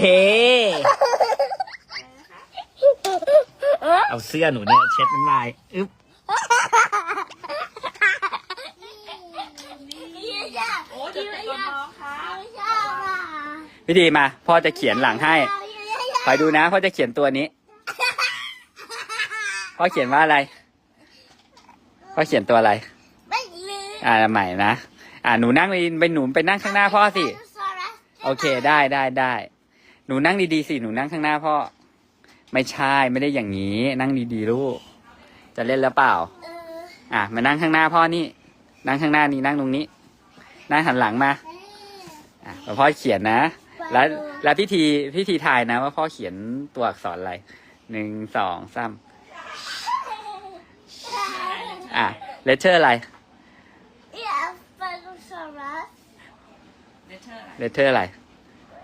เทเอาเสื้อหนูเนี่ยเช็ดน้ำลายอึ๊บโอ้จะโดนน้องค่ะพี่ดีมา พ่อจะเขียนหลังให้คอยดูนะ พ่อจะเขียนตัวนี้ พ่อเขียนว่าอะไร พ่อเขียนตัวอะไรไม่ลืมอ่าใหม่นะ อ่าหนูนั่งไปไปหนูไปนั่งข้างหน้าพ่อสิ โอเคได้ได้ได้ หนูนั่งดีๆสิ หนูนั่งข้างหน้าพ่อ ไม่ใช่ ไม่ได้อย่างนี้ นั่งดีๆลูก จะเล่นแล้วเปล่า เอออะ มานั่งข้างหน้าพ่อนี่ นั่งข้างหน้านี่นั่งตรงนี้ นั่งหันหลังมา อะแล้วพ่อเขียนนะ แล้วแล้วพิธีพิธีทายนะ ว่าพ่อเขียนตัวอักษรอะไร หนึ่งสองสามอะ เลเทอร์อะไรอยากไปดูสาระเดเธอร์อะไร เลเทอร์อะไร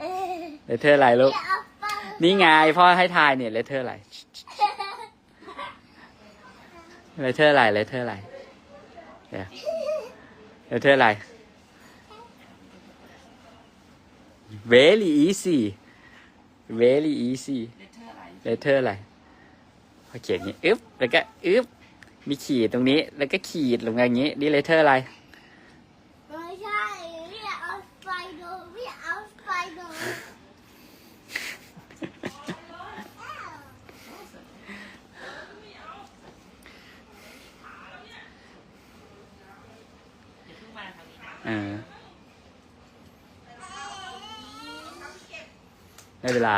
เออเลเทอร์อะไรลูกอยากไปนี่ไงพ่อให้ทายเนี่ยเลเทอร์อะไรเลเทอร์อะไรเลเทอร์อะไรเนี่ยเลเทอร์อะไร very easy very easy เดเธอร์อะไรเลเทอร์อะไรพอเขียนอย่างนี้อึ๊บแล้วก็อึ๊บมีขีดตรงนี้ แล้วก็ขีดลงมาอย่างนี้นี่เลเทอร์อะไร ไม่ใช่อยากเอาไปดูอยากเอาไปดู อย่า เพิ่งมาทางนี้นะเออได้เวลา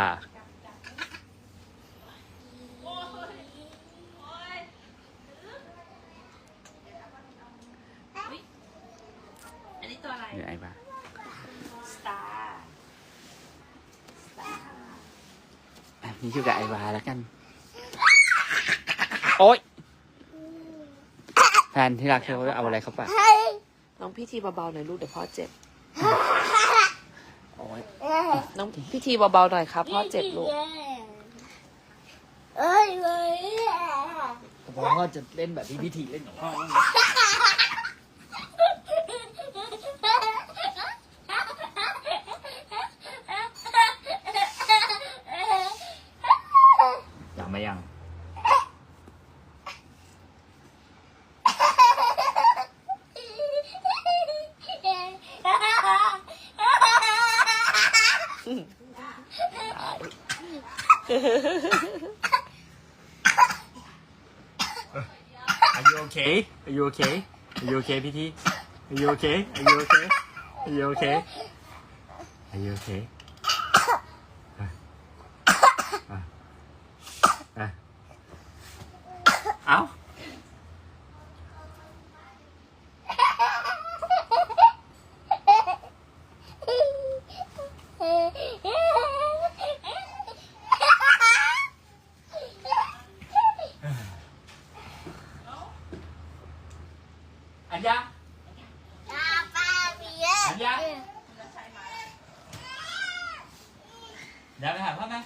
อันนี้ตัวอะไรอยู่ไหนบ้างสตาร์อะนี่อยู่กับไอวาแล้วกัน โอ๊ยแฟนที่รักเธอเอาอะไรเข้าปากเฮ้ย น้องพี่ทีเบาๆหน่อยลูกเดี๋ยวพ่อเจ็บ โอ๊ยเอ้ยน้องพี่ทีเบาๆหน่อยครับพ่อเจ็บลูกเอ้ยเลยพ่อจะเล่นแบบที่พิธีเล่นของพ่ออยากมายัง Are you okay? Are you okay? Are you okay, PT? Are you okay? Are you okay? Are you okay? Are you okay? อันยาอันยาเดี๋ยวไปหาพ่อไหม